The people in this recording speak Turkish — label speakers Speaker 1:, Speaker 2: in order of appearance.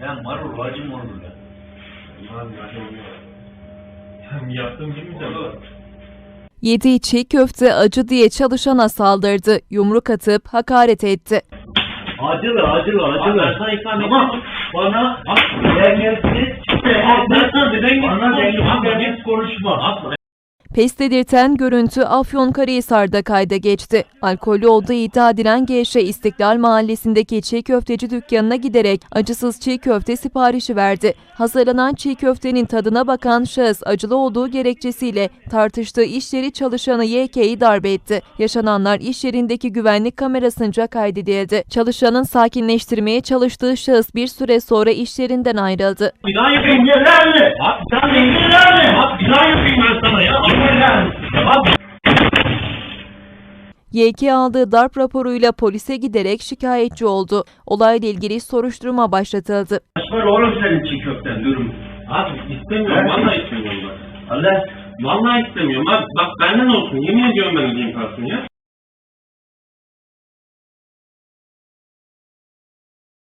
Speaker 1: Sen marul acım olur ya.
Speaker 2: Lan acım ya. Sen yaptın bilmeyeceğim.
Speaker 3: Yediği çiğ köfte acı diye çalışana saldırdı. Yumruk atıp hakaret etti.
Speaker 1: Acılı acılı acılı.
Speaker 2: Sana ikram
Speaker 1: Tamam. Bana dengesiz.
Speaker 2: Ben sana dengesiz
Speaker 1: Bana dengesiz
Speaker 2: konuşma.
Speaker 1: dengesiz konuşma.
Speaker 3: Pes dedirten görüntü Afyonkarahisar'da kayda geçti. Alkollü olduğu iddia edilen gençe İstiklal Mahallesi'ndeki çiğ köfteci dükkanına giderek acısız çiğ köfte siparişi verdi. Hazırlanan çiğ köftenin tadına bakan şahıs acılı olduğu gerekçesiyle tartıştığı iş yeri çalışanı YK'yi darbe etti. Yaşananlar iş yerindeki güvenlik kamerasınca kaydedildi. Çalışanın sakinleştirmeye çalıştığı şahıs bir süre sonra iş yerinden ayrıldı. YK aldığı darp raporuyla polise giderek şikayetçi oldu. Olayla ilgili soruşturma başlatıldı.
Speaker 1: Para oğlum senin çiğ köften dürüm?
Speaker 2: Abi istemiyorum. Vallahi istemiyorum ben.
Speaker 1: Allah
Speaker 2: Vallahi istemiyorum. Abi bak benden olsun. Yemin ediyorum ben ödeyeyim parasını ya.